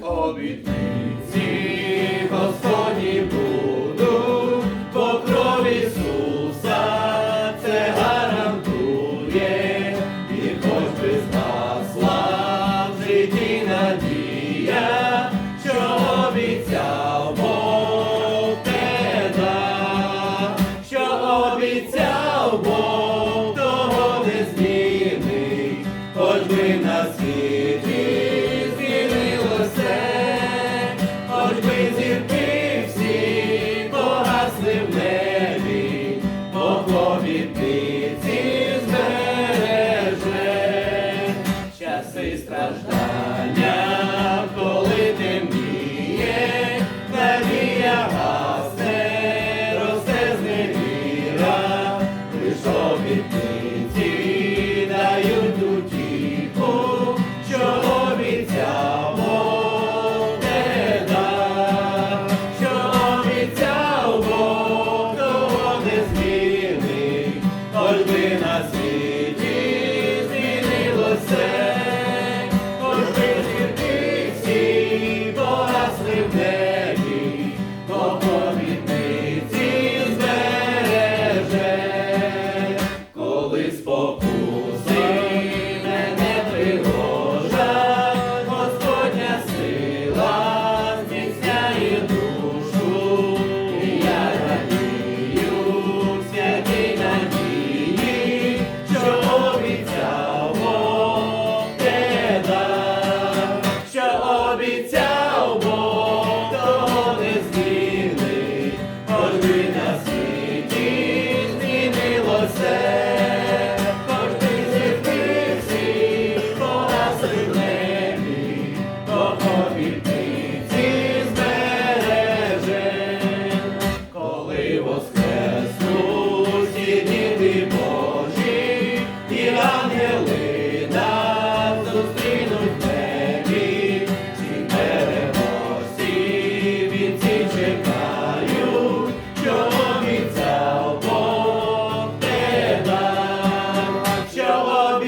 obitnici. Страждання, коли темніє, надія гасне, росте зневіра, лиш обітниці дають утіху, що обіцяв Бог не дав, що обіцяв Бог, того не змінить, хоч би нас